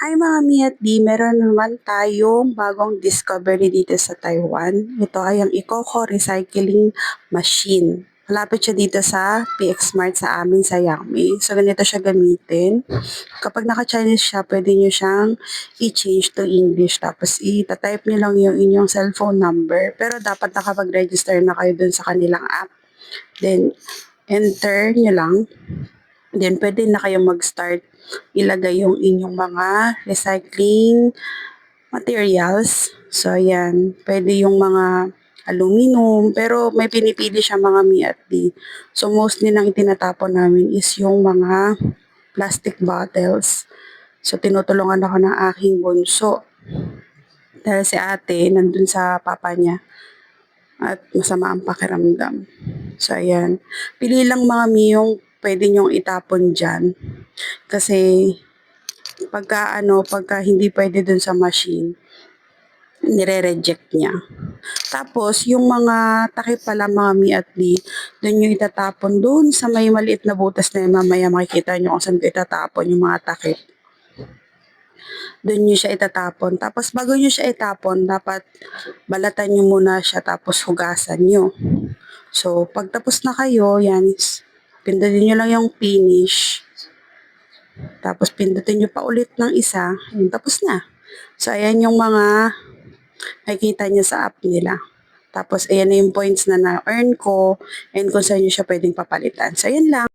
Hi mga mi at di, meron naman tayong bagong discovery dito sa Taiwan. Ito ay ang Ikoko Recycling Machine. Malapit siya dito sa PX Mart sa amin sa Yangmi. So ganito siya gamitin. Kapag naka-Chinese siya, pwede nyo siyang i-change to English. Tapos i-type nyo lang yung inyong cellphone number. Pero dapat nakapag-register na kayo dun sa kanilang app. Then, enter nyo lang. Then, pwede na kayo mag-start ilagay yung inyong mga recycling materials. So, ayan. Pwede yung mga aluminum, pero may pinipili siya mga mi at di. So, mostly nang itinatapon namin is yung mga plastic bottles. So, tinutulungan ako ng aking bunso. Dahil si ate, nandun sa papa niya. At masama ang pakiramdam. So, ayan. Pili lang mga mi yung pwede nyong itapon dyan. Kasi, pagka ano, pagka hindi pwede dun sa machine, nire-reject niya. Tapos, yung mga takip pala mga mi at di, dun yung itatapon dun sa may maliit na butas na yun. Mamaya makikita nyo kung saan ko itatapon yung mga takip. Dun nyo siya itatapon. Tapos, bago nyo siya itapon, dapat balatan nyo muna siya tapos hugasan nyo. So, pag tapos na kayo, yan, pindutin nyo lang yung finish. Tapos, pindutin nyo pa ulit ng isa. Tapos na. So, ayan yung mga makikita nyo sa app nila. Tapos, ayan na yung points na na-earn ko and kung saan nyo siya pwedeng papalitan. So, ayan lang.